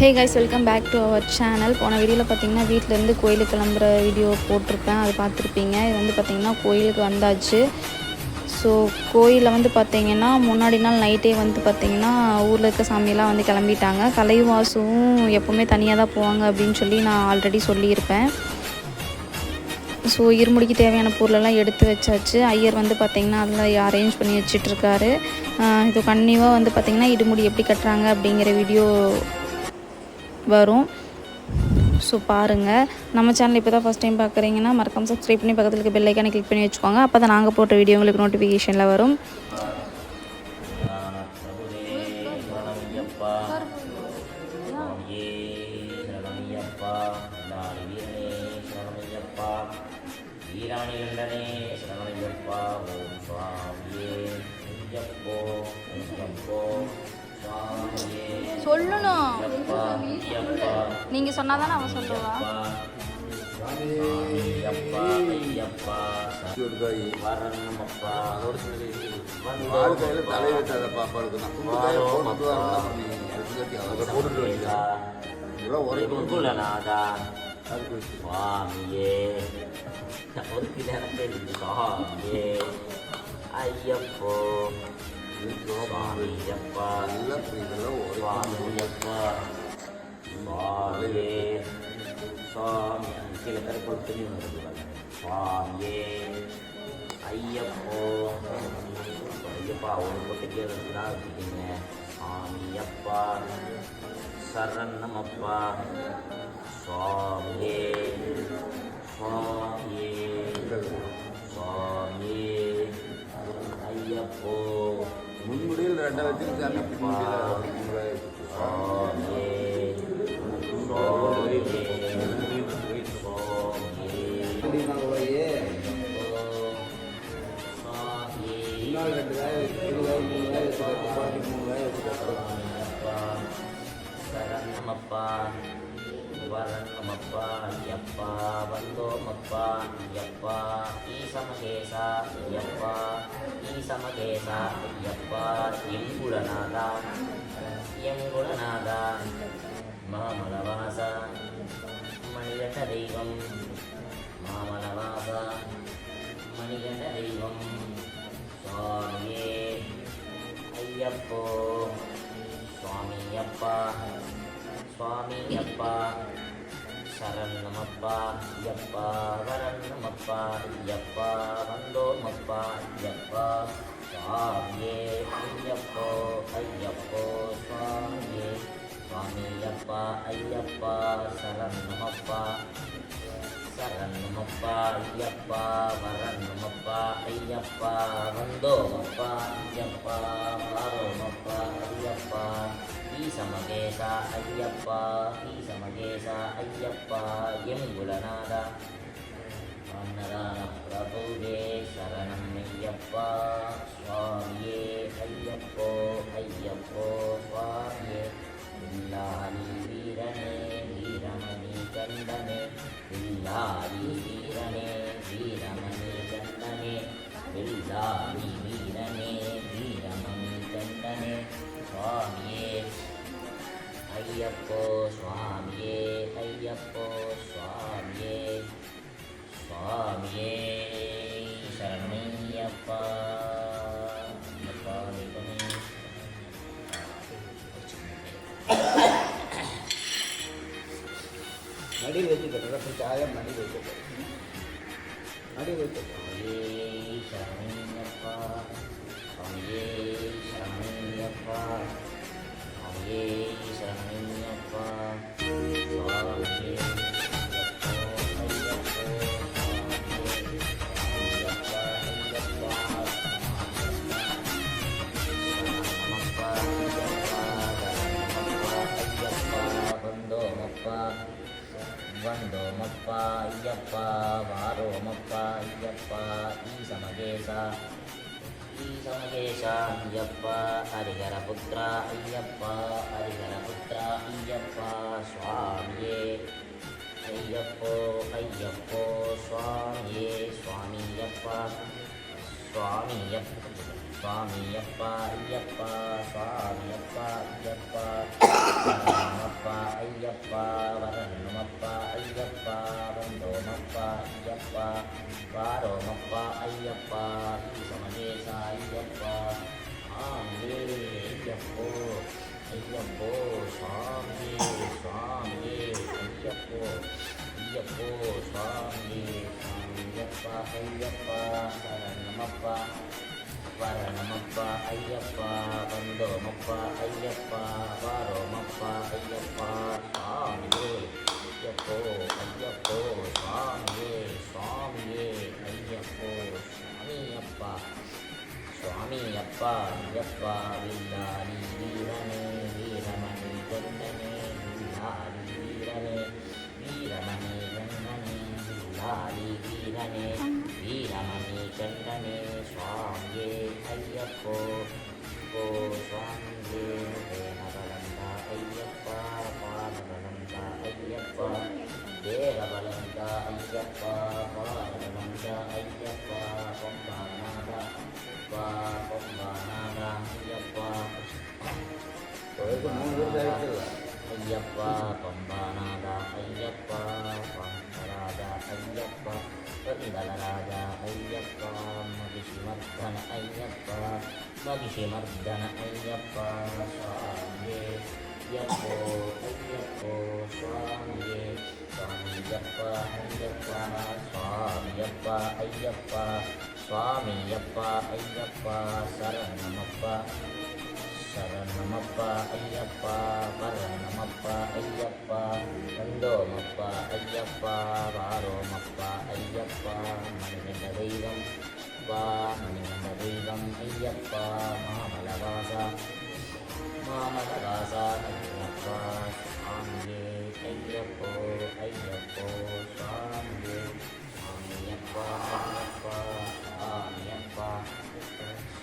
Hey guys welcome back to our channel போன வீடியோவில் பார்த்தீங்கன்னா வீட்டிலேருந்து கோயிலுக்கு கிளம்புற வீடியோ போட்டிருப்பேன் அது பார்த்துருப்பீங்க இது வந்து பார்த்தீங்கன்னா கோயிலுக்கு வந்தாச்சு. ஸோ கோயிலில் வந்து பார்த்திங்கன்னா முன்னாடி நாள் நைட்டே வந்து பார்த்திங்கன்னா ஊரில் இருக்க சாமியெல்லாம் வந்து கிளம்பிட்டாங்க. கலைவாசும் எப்போவுமே தனியாக தான் போவாங்க அப்படின்னு சொல்லி நான் ஆல்ரெடி சொல்லியிருப்பேன். ஸோ இருமுடிக்கு தேவையான பொருளெல்லாம் எடுத்து வச்சாச்சு. ஐயர் வந்து பார்த்திங்கன்னா அதில் அரேஞ்ச் பண்ணி வச்சிட்ருக்காரு. இது கன்னியூவாக வந்து பார்த்திங்கன்னா இடுமுடி எப்படி கட்டுறாங்க அப்படிங்கிற வீடியோ வரும். ஸோ பாருங்கள் நம்ம சேனல் இப்போ தான் ஃபஸ்ட் டைம் பார்க்குறீங்கன்னா மறக்காமல் சப்ஸ்கிரைப் பண்ணி பக்கத்தில் இருக்க பெல் கிளிக் பண்ணி வச்சுக்கோங்க. அப்போ தான் நாங்கள் போட்ட வீடியோ உங்களுக்கு நோட்டிஃபிகேஷனில் வரும். இதெல்லாம் உரைக்கும் குங்குலநாதா அதுக்கு வச்சு சுவாமியே ஒரு கிணறு சுவாமியே ஐயப்போ சுவாமியப்பா எல்லாம் இப்படி இதெல்லாம் சுவாமியே. சுவாமி கீழே கருப்பொரு துணி வருது சுவாமியே. ஐயப்போ. ஐயப்பா ஒரு பொட்டுக்கே தான் வச்சுக்கிங்க சுவாமியப்பா. சரணமப்பா. சுவாமியே. சுவாமியே. சுவாமியே. ஐயப்போ. முன்முடியில் ரெண்டை வச்சு சாமி ஈசமகேசா ஐயப்பா ஈசமகேசா ஐயப்பா எங்குடநாதா எங்குடநாதா மாமலவாசா மணிகண்ட தெய்வம் மாமலவாசா மணிகண்ட தெய்வம் சுவாமியே ஐயப்போ சுவாமியப்பா சுவாமியப்பா சரணமப்பா ஐயப்பா வரணமப்பா ஐயப்பா வந்தோமப்பா ஐயப்பா சுவாமியே ஐயப்போ ஐயப்போ சுவாமியே சுவாமியப்பா ஐயப்பா சரணமப்பா சரணமப்பா ஐயப்பா வரணுமப்பா ஐயப்பா வந்தோமப்பா ஐயப்பா வாரோமப்பா ஐயப்பா ஈசமகேச ஐயப்பா ஈசமகேச ஐயப்பா எங்குலநாத அன்னதான பிரபுவே சரணம் ஐயப்பா சுவாமியே ஐயப்போ ஐயப்போ சுவாமியே இல்லாதி வீரனே வீரமணி கண்டனே இல்லாதி வீரனே வீரமணி கண்டனே இல்லாதி வீரனே ஐயப்போ சுவாமியே ஐயப்போ சுவாமியே சுவாமியே சரணையப்பா ஐயப்பா தெய்வமே மடியில் வச்சு கட்டுறப்ப சாயம் மடியில் வச்சு மடியில் வச்சு சுவாமியே சரணையப்பா சுவாமியே சரணையப்பா சுவாமியே சரணையப்பா சுவாமியே வந்தோமப்பா ஐயப்பா வாரோமப்பா ஐயப்பா ஈசமகேச ஈசமகேச ஐயப்பா ஹரிஹரபுத்ரா ஐயப்பா ஹரிஹரபுத்ரா ஐயப்பா சுவாமியே ஐயப்போ ஐயப்போ சுவாமியே சுவாமியப்பா சுவாமி அப்பா ஐயப்பா சுவாமி அப்பா ஐயப்பா. அப்பா ஐயப்பா. வரணுமப்பா ஐயப்பா. வந்தோமப்பா ஐயப்பா. வாரோமப்பா ஐயப்பா. சமதேசா ஐயப்பா. ஆமே ஐயப்போ. ஐயப்போ சுவாமி சுவாமி ஐயப்போ ஐயப்போ சுவாமி ஐயப்பா ஐயப்பா. சரணமப்பா வரணமப்பா ஐயப்பா வந்தோமப்பா ஐயப்பா வாரோமப்பா ஐயப்பா சுவாமியே ஐயப்போ ஐயப்போ சுவாமியே சுவாமியே ஐயப்போ சுவாமியப்பா சுவாமியப்பா ஐயப்பா வில்லாளி வீரனே வீரமணி கண்ணனே வில்லாளி வீரனே வீரமணி கண்ணனே வில்லாளி வீரனே வீரமணி கண்ணனே சுவாமியே ஐயப்போ ஓ சுவாமியே தேனபலந்த ஐயப்பா பாலபலந்த ஐயப்பா தேரபலந்த ஐயப்பா பாலபலந்த ஐயப்பா பொம்பாநாத பா பொம்பாநாத ஐயப்பா வயசு மூணு பேர் ஆயிடுச்சுல்ல ஐயப்பா பம்பாநாதா ஐயப்பா பம்பராஜா ஐயப்பா பந்தலராஜா ஐயப்பா மகிஷிமர்தன ஐயப்பா மகிஷிமர்தன ஐயப்பா சுவாமியே ஐயப்போ ஐயப்போ சுவாமியே சுவாமியப்பா ஐயப்பா சுவாமியப்பா ஐயப்பா சுவாமியப்பா ஐயப்பா சரணமப்பா சரணமப்பா ஐயப்பா வரணமப்பா ஐயப்பா வந்தோமப்பா ஐயப்பா வாரோமப்பா ஐயப்பா மணிகண்ட தெய்வம் வா மணிகண்ட ஐயப்பா மாமலவாசா மாமலவாசா ஐயப்பா சாமியே ஐயப்போ ஐயப்போ சாமியே சாமியப்பா ஐயப்பா சாமியப்பா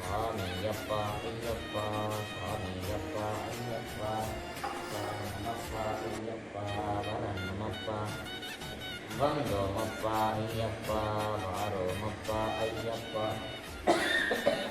சாமியப்பா ஐயப்பா சாமியப்பா ஐயப்பா சரணமப்பா ஐயப்பா வரணமப்பா வந்தோமப்பா ஐயப்பா வாரோமப்பா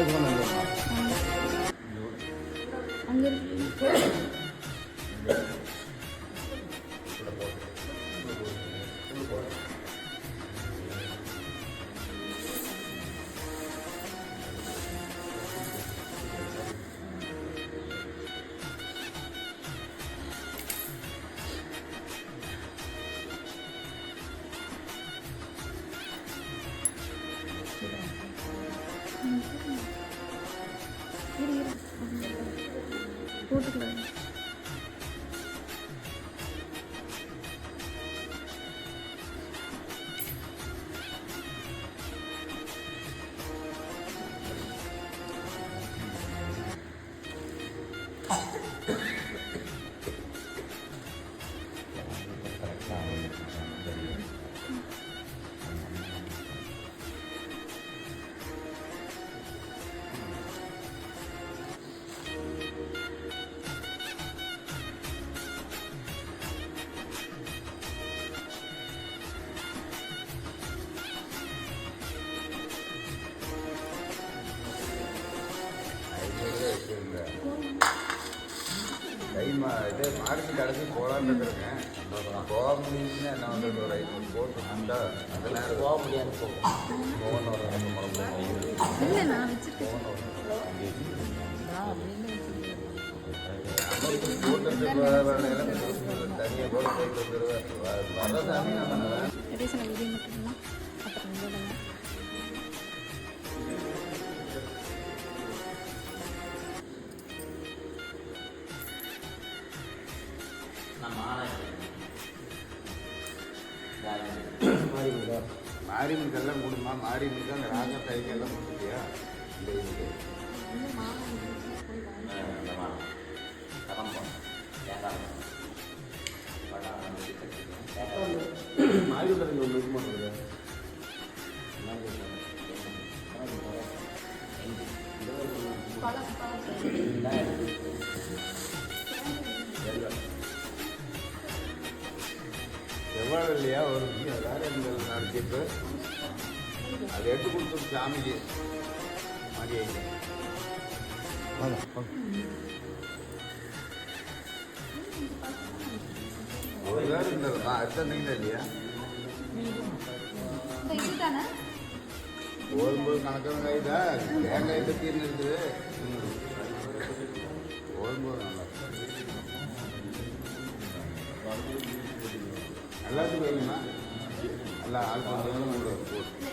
嗯。கைமா இது மார்க்கு கடைசி போகலான்னு இருக்கேன். போக முடியுதுன்னா என்ன பண்ணுறது ஒரு ஐநூறு போட்டு வந்தா அதெல்லாம் போக முடியாது போகணும் ஒரு ரெண்டு நான் வச்சிருக்கேன். தனியாக போட போயிட்டு வந்துடுவேன் வரதானே நான் நம்ம ஆளை மாரிமுக்கெல்லாம் கொடுமா? மாரிமுக்கு அந்த ராஜா கைக்கெல்லாம் கொடுத்துட்டியா? இந்த இதுக்கு. இல்லை மாமா இந்த அடிச்சிட்டு அதை எடுத்து கொடுத்து சாமிக்கு. ஆயிட்டு ஒரு வேறு இருந்ததுமா அடுத்த நீங்கள இல்லையா? ஓடும்போது கணக்கான தேங்காய் இருக்குது? ஓடும்போது நல்லா எல்லாத்துக்கும் வேணுமா நல்லா ஆள் கூட போட்டு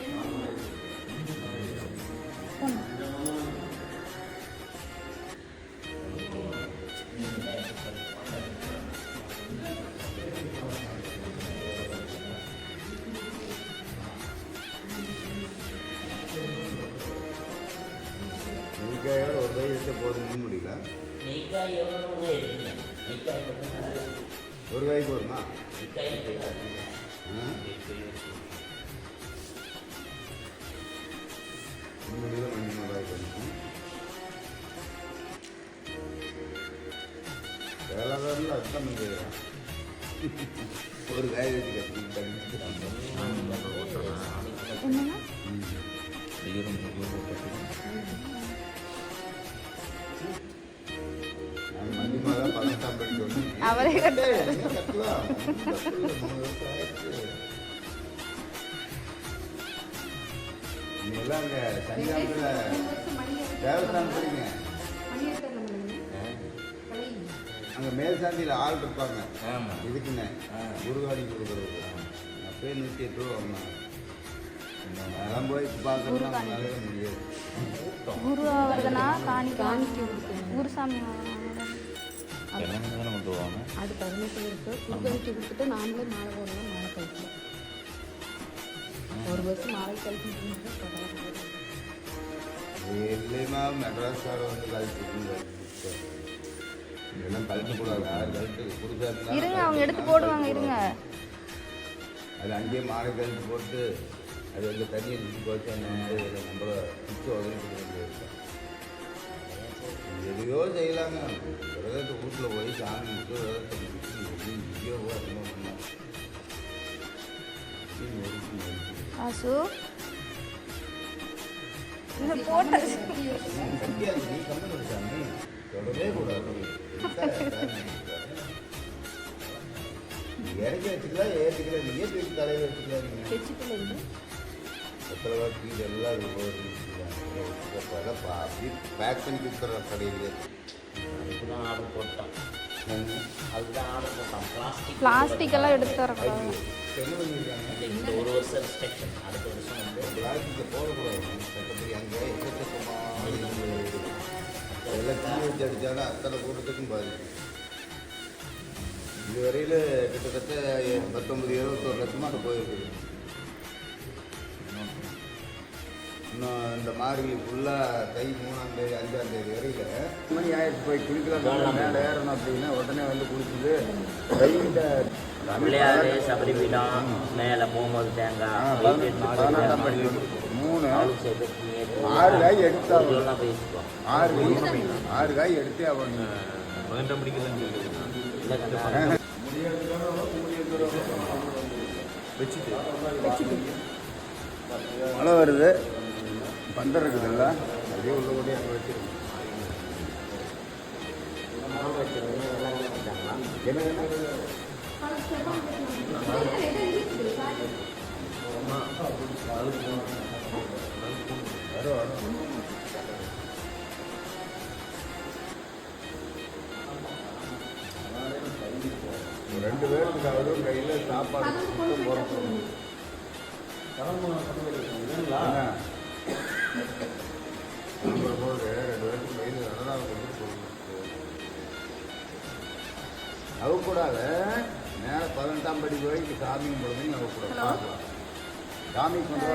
நெல்லிக்காயோட ஒரு கை எடுத்து போதும்னு முடியல ஒரு காய் போதுமா? முன்னாடியில் மஞ்சள் மிளகாய் கொஞ்சம் வேளாண் அர்த்தம் செய்யலாம் ஒரு காய் வச்சு கட்டி எல்லாம் அங்க சன்னிதானத்தில் தேவஸ்தானம் போறீங்க. அங்க மேல் சாந்தியில் ஆள் இருப்பாங்க. ஆமாம் இதுக்குன்னு குருவாடி கொடுக்குறது அப்பயே நூற்றி எட்டு ரூபா வரணும் அதெல்லாம் போய் பார்க்கணும்னா நம்மளால முடியாது. குரு ஆவறதுனா காணிக்கை. குருசாமி அது பதினெட்டு இருக்கு குறுக்கழிச்சு கொடுத்துட்டு நாமளே மாலை போடணும் மாலை கழிக்கணும் ஒரு வருஷம் மாலை கழிச்சு இல்லைமா மெட்ராஸ்கார வந்து கழிச்சு இதெல்லாம் கழிச்சு கொடுக்காது இருங்க அவங்க எடுத்து போடுவாங்க இருங்க. அது அங்கேயே மாலை கழிச்சு போட்டு அது வந்து தண்ணியை சுற்றி போச்சு அந்த மாதிரி இதில் நம்ம சுற்றி உதவி கொடுக்க எதையோ செய்யலாங்க. விரதத்தை வீட்டில் போய் சாமி விட்டு விரதத்தை முடிச்சு எப்படி இங்கேயோ போய் அதிகமாக பண்ணலாம். இப்படி ஆசு. இந்த போட்ட இறக்கி வச்சுக்கலாம் ஏற்றிக்கலாம் நீயே தூக்கி தலையில் வச்சுக்கலாம் எத்தனை கீழே எல்லாம் பேக் பண்ணி கொடுத்துட்றேன் கடையில் அதுக்கு தான் ஆர்டர் பிளாஸ்டிக் பிளாஸ்டிக் எல்லாம் எடுத்து தரக்கூடாது இந்த ஒரு வருஷம் ரெஸ்ட்ரிக்ஷன் அடுத்த வருஷம் வந்து பிளாஸ்டிக்கை போடக்கூடாது சட்டப்படி அங்கே அடித்தாலும் அத்தனை கூட்டத்துக்கும் பாதிக்கும் இதுவரையில் கிட்டத்தட்ட பத்தொம்பது இருபத்தோரு லட்சமாக போயிருக்குது இன்னும் இந்த மார்கழி ஃபுல்லாக தை மூணாம் தேதி அஞ்சாம் தேதி வரையில் மணி ஆயிடுச்சு போய் குளிக்கலாம் மேலே ஏறணும் அப்படின்னா உடனே வந்து குளிச்சுது தையில் பிள்ளையாரு சபரிபீடம் மேலே போகும்போது தேங்காய் பதினெட்டாம் படி மூணு. ஆறு காய் எடுத்தா பேசிக்குவோம். ஆறு காய் ஆறு காய் எடுத்தே ஆகணும். இல்லை கண்ணா. மழை வருது. பந்தம் இருக்குதுல்ல? அப்படியே உள்ள கூட அங்கே வச்சிருக்கோம் ரெண்டு பேருக்கு அவரும் கையில் சாப்பாடு போகிறோம் அவ்வக்கூடாது மேலே பதினெட்டாம் படி வரைக்கும் சாமி கும்பிடுறதையும் அவ்வக்கூடாது பார்க்கலாம். சாமி கொண்டு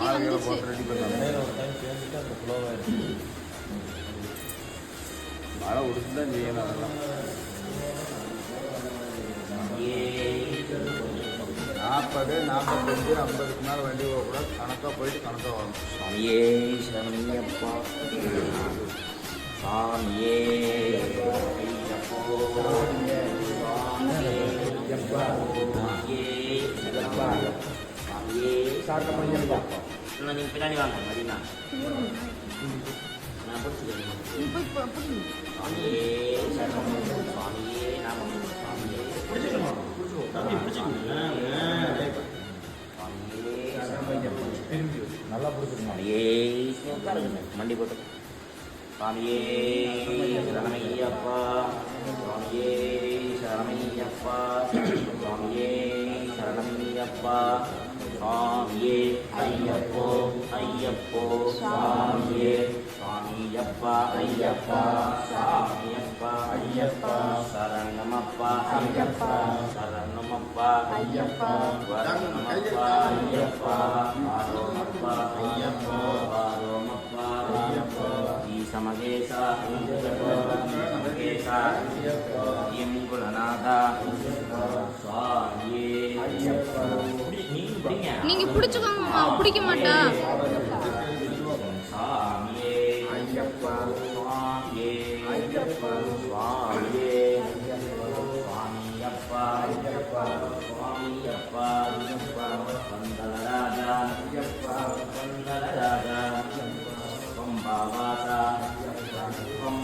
மாலைகளை வந்துச்சு. போட்டு ரெடி பண்ணாங்க மழை உடுத்து தான் செய்யணும் அதெல்லாம். நாற்பது நாற்பத்தஞ்சு ஐம்பதுக்கு மேலே வண்டி போகக்கூடாது கணக்காக போயிட்டு கணக்காக வரணும் சுவாமியே சரணியப்பா இன்னும் நீங்கள் பின்னாடி வாங்க மதினா. நான் பிடிச்சிக்கிறேன். பிடிச்சிக்கணுமா? பிடிச்சிக்கணும் நல்லா கொடுத்துருங்க. சுவாமியே உட்காருங்க மண்டி போட்டு சுவாமியே சரணமையப்பா சுவாமியே சரணமையப்பா சுவாமியே சரணமையப்பா சுவாமியே ஐயப்போ ஐயப்போ சுவாமியே சுவாமியப்பா ஐயப்பா சுவாமியப்பா ஐயப்பா சரணமப்பா ஐயப்பா சரணமப்பா ஐயப்பா வரணமப்பா ஐயப்பா ஆரோமப்பா ஐயப்போ ஆரோமப்பா ஐயப்போ. ஈசமகேச ஈசமகேச எங்குலநாதா சுவாமியே ஐயப்பா. நீங்க பிடிங்க நீங்க பிடிச்சுக்கோங்க பிடிக்க மாட்டா.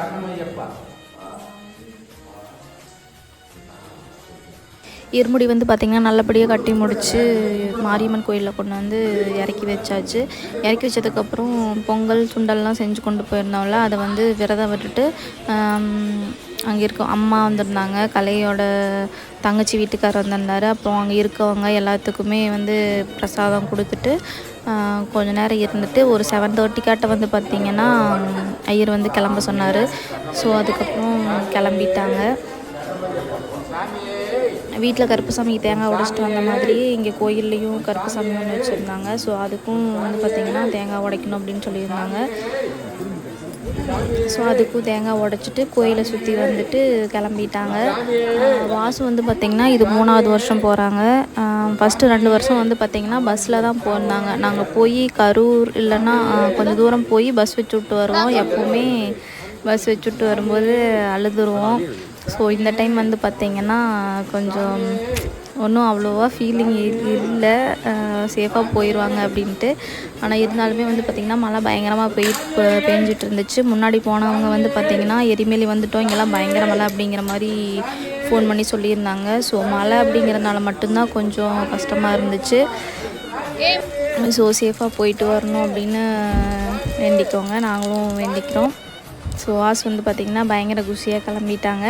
சரணமையப்பா இருமுடி வந்து பார்த்திங்கன்னா நல்லபடியாக கட்டி முடித்து மாரியம்மன் கோயிலில் கொண்டு வந்து இறக்கி வச்சாச்சு. இறக்கி வச்சதுக்கப்புறம் பொங்கல் சுண்டல்லாம் செஞ்சு கொண்டு போயிருந்தோம்ல அதை வந்து விரதம் விட்டுட்டு அங்கே இருக்க அம்மா வந்திருந்தாங்க கலையோட தங்கச்சி வீட்டுக்காரர் வந்திருந்தார். அப்புறம் அங்கே இருக்கவங்க எல்லாத்துக்குமே வந்து பிரசாதம் கொடுத்துட்டு கொஞ்ச நேரம் இருந்துட்டு ஒரு செவன் தேர்ட்டிக்காட்ட வந்து பார்த்திங்கன்னா ஐயர் வந்து கிளம்ப சொன்னார். ஸோ அதுக்கப்புறம் கிளம்பிட்டாங்க. வீட்டில் கருப்புசாமிக்கு தேங்காய் உடைச்சிட்டு வந்த மாதிரி இங்கே கோயில்லையும் கருப்புசாமி ஒன்று வச்சுருந்தாங்க. ஸோ அதுக்கும் வந்து பார்த்திங்கன்னா தேங்காய் உடைக்கணும் அப்படின்னு சொல்லியிருந்தாங்க. ஸோ அதுக்கும் தேங்காய் உடைச்சிட்டு கோயிலை சுற்றி வந்துட்டு கிளம்பிட்டாங்க. வாசு வந்து பார்த்திங்கன்னா இது மூணாவது வருஷம் போகிறாங்க ஃபஸ்ட்டு ரெண்டு வருஷம் வந்து பார்த்திங்கன்னா பஸ்ஸில் தான் போயிருந்தாங்க. நாங்கள் போய் கரூர் இல்லைன்னா கொஞ்சம் தூரம் போய் பஸ் வச்சு விட்டு வருவோம். எப்போவுமே பஸ் வச்சு விட்டு வரும்போது அழுதுருவோம். ஸோ இந்த டைம் வந்து பார்த்திங்கன்னா கொஞ்சம் ஒன்றும் அவ்வளோவா ஃபீலிங் இல்லை. சேஃபாக போயிடுவாங்க அப்படின்ட்டு. ஆனால் இருந்தாலுமே வந்து பார்த்திங்கன்னா மழை பயங்கரமாக பெய் பெஞ்சிட்டு இருந்துச்சு முன்னாடி போனவங்க வந்து பார்த்திங்கன்னா எரிமேலி வந்துட்டோம் இங்கெல்லாம் பயங்கர மழை அப்படிங்கிற மாதிரி ஃபோன் பண்ணி சொல்லியிருந்தாங்க. ஸோ மழை அப்படிங்கிறதுனால மட்டும்தான் கொஞ்சம் கஷ்டமாக இருந்துச்சு. ஸோ சேஃபாக போயிட்டு வரணும் அப்படின்னு வேண்டிக்கோங்க. நாங்களும் வேண்டிக்கிறோம். ஸோ வாஸ் வந்து பார்த்திங்கன்னா பயங்கர குஷியாக கிளம்பிட்டாங்க.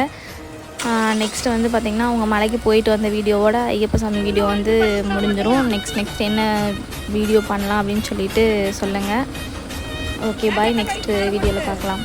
நெக்ஸ்ட்டு வந்து பார்த்திங்கன்னா அவங்க மலைக்கு போயிட்டு வந்த வீடியோவோட ஐயப்ப சாமி வீடியோ வந்து முடிஞ்சிடும் நெக்ஸ்ட் நெக்ஸ்ட் என்ன வீடியோ பண்ணலாம் அப்படின்னு சொல்லிட்டு சொல்லுங்கள் ஓகே பாய் நெக்ஸ்ட் வீடியோவில் பார்க்கலாம்